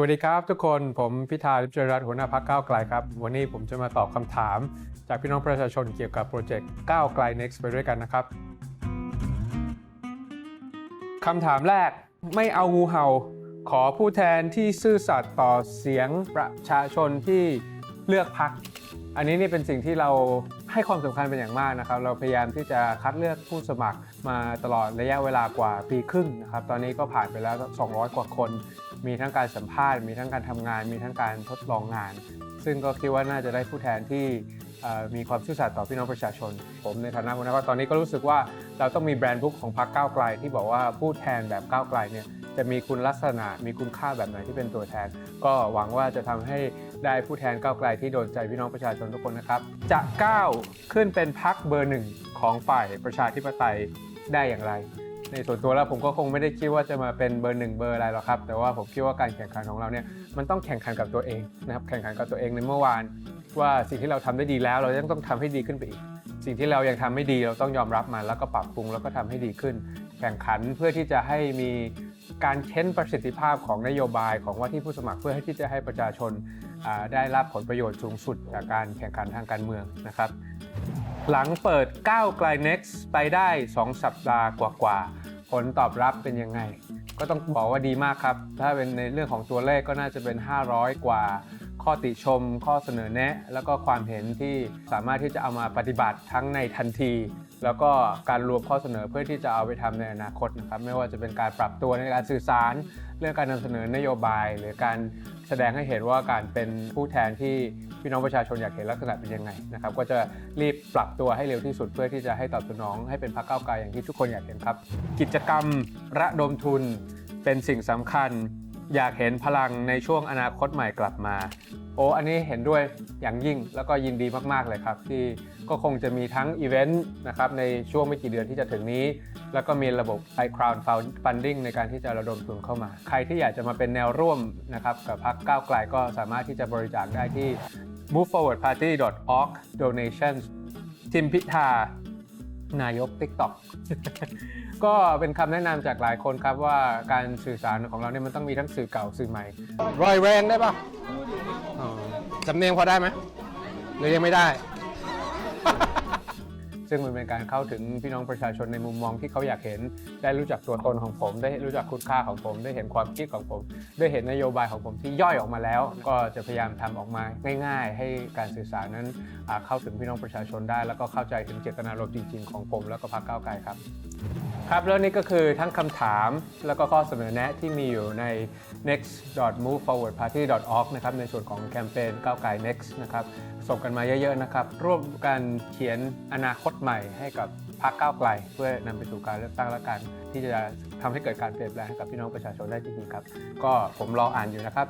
วัสดีครับทุกคนผมพิธาลิมเจริญรัตน์หัวหน้าพักก้าวไกลครับ วันนี้ผมจะมาตอบคำถาม จากพี่น้องประชาชนเกี่ยวกับโปรเจกต์ก้าวไกล next ไปด้วยกันนะครับคำถามแรกไม่เอางูเห่า ขอผู้แทนที่ซื่อสัตย์ต่อเสียงประชาชนที่เลือกพัก อันนี้นี่เป็นสิ่งที่เราให้ความสำคัญเป็นอย่างมากนะครับ เราพยายามที่จะคัดเลือกผู้สมัครมาตลอดระยะเวลากว่าปีครึ่งนะครับ ตอนนี้ก็ผ่านไปแล้ว 200 กว่าคน มีทั้งการสัมภาษณ์ มีทั้งการทำงาน มีทั้งการทดลองงาน ซึ่งก็คิดว่าน่าจะได้ผู้แทนที่มีความซื่อสัตย์ต่อพี่น้องประชาชน ผมในฐานะหัวหน้าพักตอนนี้ก็รู้สึกว่าเราต้องมีแบรนด์บุ๊กของพรรคก้าวไกล ที่บอกว่าผู้แทนแบบก้าวไกลเนี่ยจะมีคุณลักษณะมีคุณค่าแบบไหนที่เป็นตัวแทน ก็หวังว่าจะทำให้ได้ผู้แทนก้าวไกลที่โดนใจพี่น้องประชาชนทุกคนนะครับ จะก้าวขึ้นเป็นพักเบอร์หนึ่งของฝ่ายประชาธิปไตยได้อย่างไร ในส่วนตัวแล้วผมก็คงไม่ได้คิดว่าจะมาเป็นเบอร์หนึ่งเบอร์อะไรหรอกครับ แต่ว่าผมคิดว่าการแข่งขันของเราเนี่ยมันต้องแข่งขันกับตัวเองนะครับแข่งขันกับตัวเองในเมื่อวาน ว่าสิ่งที่เราทำได้ดีแล้ว เรายังต้องทำให้ดีขึ้นไปอีก สิ่งที่เรายังทำไม่ดีเราต้องยอมรับมันแล้วก็ปรับปรุงแล้วก็ทำให้ดีขึ้น แข่งขันเพื่อที่จะให้มีการเค้นประสิทธิภาพของนโยบายของว่าที่ผู้สมัครเพื่อให้ที่จะให้ประชาชนได้รับผลประโยชน์สูงสุดจากการแข่งขันทางการเมืองนะครับ หลังเปิดก้าวไกล Next ไปได้ 2 สัปดาห์กว่าๆ ผลตอบรับเป็นยังไง ก็ต้องบอกว่าดีมากครับ ถ้าเป็นในเรื่องของตัวเลขก็น่าจะเป็น 500 กว่า ข้อติชม ข้อเสนอแนะ แล้วก็ความเห็นที่สามารถที่จะเอามาปฏิบัติทั้งในทันที แล้วก็การรวมข้อเสนอเพื่อที่จะเอาไปทำในอนาคตนะครับไม่ว่าจะเป็นการปรับตัวในการสื่อสาร เรื่องการนำเสนอนโยบาย หรือการแสดงให้เห็นว่าการเป็นผู้แทนที่พี่น้องประชาชนอยากเห็นลักษณะเป็นยังไงนะครับก็จะรีบปรับตัวให้เร็วที่สุดเพื่อที่จะให้ตอบสนองให้เป็นพรรคก้าวไกลอย่างที่ทุกคนอยากเห็นครับ กิจกรรมระดมทุนเป็นสิ่งสำคัญ อยากเห็นพลังในช่วงอนาคตใหม่กลับมา โอ้อันนี้เห็นด้วยอย่างยิ่งแล้วก็ยินดีมาก ๆ เลยครับ ที่ก็คงจะมีทั้งอีเวนต์นะครับในช่วงไม่กี่เดือนที่จะถึงนี้ แล้วก็มีระบบ iCrowd Funding ในการที่จะระดมทุนเข้ามา ใครที่อยากจะมาเป็นแนวร่วมนะครับกับพรรคก้าวไกลก็สามารถที่จะบริจาคได้ที่ moveforwardparty.org donations ทิมพิธา นายก TikTok ก็เป็นคำแนะนำจากหลายคนครับว่าการสื่อสารของเราเนี่ยมันต้องมีทั้งสื่อเก่าสื่อใหม่ รอยแรงได้ปะอ๋อสำเนียงพอได้ไหมหรือยังไม่ได้ ซึ่งมันเป็นการเข้าถึงพี่น้องประชาชนในมุมมองที่เขาอยากเห็น ได้รู้จักตัวตนของผม ได้รู้จักคุณค่าของผม ได้เห็นความคิดของผม ได้เห็นนโยบายของผมที่ย่อยออกมาแล้ว ก็จะพยายามทำออกมาง่าย ๆ ให้การสื่อสารนั้นเข้าถึงพี่น้องประชาชนได้ แล้วก็เข้าใจถึงเจตนารมณ์จริง ๆ ของผม แล้วก็พรรคก้าวไกลครับ ครับแล้วนี่ก็คือทั้งคำถามแล้วก็ข้อเสนอแนะที่มีอยู่ใน next.moveforwardparty.org นะครับในส่วนของแคมเปญก้าวไกล next นะครับส่งกันมาเยอะๆนะครับ ร่วมกันเขียนอนาคตใหม่ให้กับพรรคก้าวไกล เพื่อนำไปสู่การเลือกตั้งและการที่จะทำให้เกิดการเปลี่ยนแปลงให้กับพี่น้องประชาชนได้จริงๆครับ ก็ผมรออ่านอยู่นะครับ